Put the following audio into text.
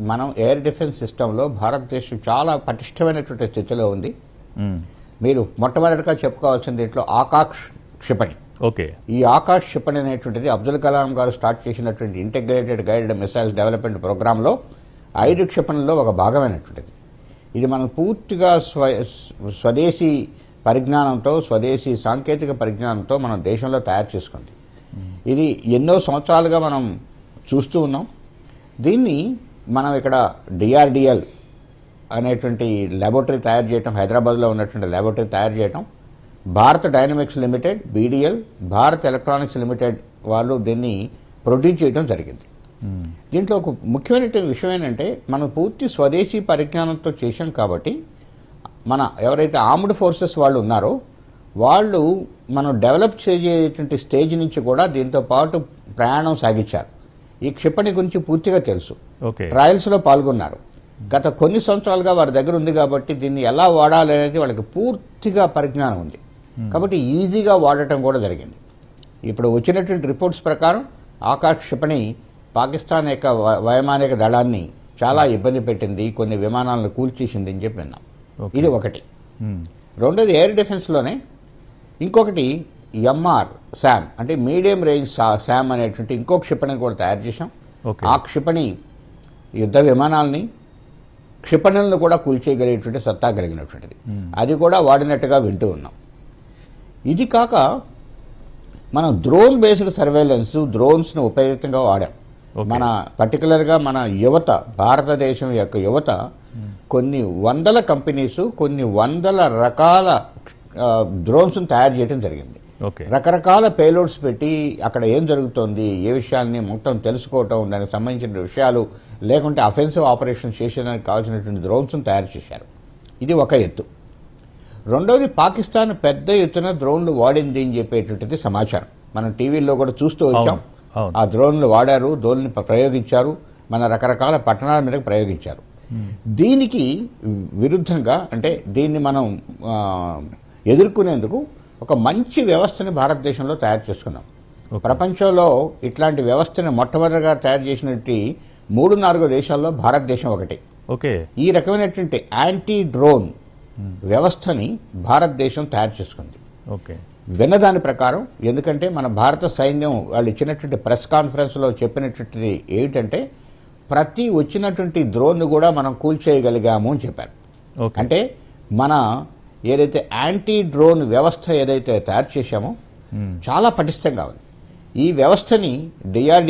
మనం air defence సిస్టంలో భారతదేశం చాలా పటిష్టమైనటువంటి స్థితిలో ఉంది. మ్మ్. మీరు మొట్టమొదటిగా చెప్పుకోవాల్సింది దీంట్లో ఆకాష్ క్షిపణి. ఓకే. ఈ ఆకాష్ క్షిపణి అనేటువంటిది అబ్దుల్ కలాం గారు స్టార్ట్ చేసినటువంటి ఇంటిగ్రేటెడ్ గైడెడ్ మిసైల్స్ డెవలప్మెంట్ ప్రోగ్రాంలో ఐదు క్షిపణుల్లో ఒక భాగమైనటువంటిది. ఇది మనం పూర్తిగా స్వ స్వదేశీ పరిజ్ఞానంతో స్వదేశీ సాంకేతిక పరిజ్ఞానంతో మనం దేశంలో తయారు చేసుకుంది. ఇది ఎన్నో సంవత్సరాలుగా మనం చూస్తూ ఉన్నాం. దీన్ని మనం ఇక్కడ డిఆర్డిఎల్ అనేటువంటి ల్యాబొరేటరీ తయారు చేయటం హైదరాబాద్లో ఉన్నటువంటి ల్యాబొరేటరీ తయారు చేయటం Bharat dynamics limited BDL Bharat electronics limited వాళ్ళు దీన్ని ప్రొడ్యూస్ చేయడం జరిగింది. మ్మ్. దీంట్లో ఒక ముఖ్యమైనటువంటి విషయం ఏంటంటే మనం పూర్తి స్వదేశీ పరిజ్ఞానంతో చేశాం కాబట్టి మన ఎవరైతే ఆర్మ్డ్ ఫోర్సెస్ వాళ్ళు ఉన్నారో వాళ్ళు మనం డెవలప్ చేసేటువంటి స్టేజ్ నుంచి కూడా దీంతో పాటు ప్రయాణం సాగించారు. ఈ క్షిపణి గురించి పూర్తిగా తెలుసు. ట్రయల్స్లో పాల్గొన్నారు. గత కొన్ని సంవత్సరాలుగా వారి దగ్గర ఉంది కాబట్టి దీన్ని ఎలా వాడాలి అనేది వాళ్ళకి పూర్తిగా పరిజ్ఞానం ఉంది. కాబట్టి ఈజీగా వాడటం కూడా జరిగింది. ఇప్పుడు వచ్చినటువంటి రిపోర్ట్స్ ప్రకారం ఆకాశ్ క్షిపణి పాకిస్తాన్ యొక్క వైమానిక దళాన్ని చాలా ఇబ్బంది పెట్టింది కొన్ని విమానాలను కూల్చేసింది అని చెప్పి విన్నాం. ఇది ఒకటి. రెండోది ఎయిర్ డిఫెన్స్లోనే ఇంకొకటి ఎంఆర్ శామ్ అంటే మీడియం రేంజ్ శామ్ అనేటువంటి ఇంకో క్షిపణిని కూడా తయారు చేశాం. ఓకే. ఆ క్షిపణి యుద్ధ విమానాలని క్షిపణులను కూడా కూల్చేయగలిగేటువంటి సత్తా కలిగినటువంటిది. అది కూడా వాడినట్టుగా వింటూ ఉన్నాం. ఇది కాక మనం డ్రోన్ బేస్డ్ సర్వేలెన్స్ డ్రోన్స్ను ఉపయోగితంగా వాడాం. మన పర్టికులర్గా మన యువత భారతదేశం యొక్క యువత కొన్ని వందల కంపెనీస్ కొన్ని వందల రకాల డ్రోన్స్ను తయారు చేయడం జరిగింది. రకరకాల పేలోడ్స్ పెట్టి అక్కడ ఏం జరుగుతోంది ఏ విషయాల్ని మొత్తం తెలుసుకోవటం దానికి సంబంధించిన విషయాలు లేకుంటే అఫెన్సివ్ ఆపరేషన్ చేసేదానికి కావాల్సినటువంటి డ్రోన్స్ను తయారు చేశారు. ఇది ఒక ఎత్తు. రెండోది పాకిస్తాన్ పెద్ద ఎత్తున డ్రోన్లు వాడింది అని చెప్పేటువంటిది సమాచారం. మనం టీవీల్లో కూడా చూస్తూ వచ్చాం. ఆ డ్రోన్లు వాడారు డ్రోన్ని ప- ప్రయోగించారు మన రకరకాల పట్టణాల మీద ప్రయోగించారు. దీనికి విరుద్ధంగా అంటే దీన్ని మనం ఎదుర్కొనేందుకు ఒక మంచి వ్యవస్థని భారతదేశంలో తయారు చేసుకున్నాం. ప్రపంచంలో ఇట్లాంటి వ్యవస్థని మొట్టమొదటిగా తయారు చేసినట్టు మూడు నాలుగు దేశాల్లో భారతదేశం ఒకటి. ఓకే. ఈ రకమైనటువంటి యాంటీ డ్రోన్ వ్యవస్థని భారతదేశం తయారు చేసుకుంది. ఓకే. విన్నదాని ప్రకారం ఎందుకంటే మన భారత సైన్యం వాళ్ళు ఇచ్చినటువంటి ప్రెస్ కాన్ఫరెన్స్లో చెప్పినటువంటిది ఏమిటంటే ప్రతి వచ్చినటువంటి డ్రోన్ కూడా మనం కూల్చేయగలిగాము అని చెప్పారు. అంటే మన ఏదైతే యాంటీ డ్రోన్ వ్యవస్థ ఏదైతే తయారు చేశామో మ్మ్. చాలా పటిష్టంగా ఉంది ఈ వ్యవస్థని డిఆర్డి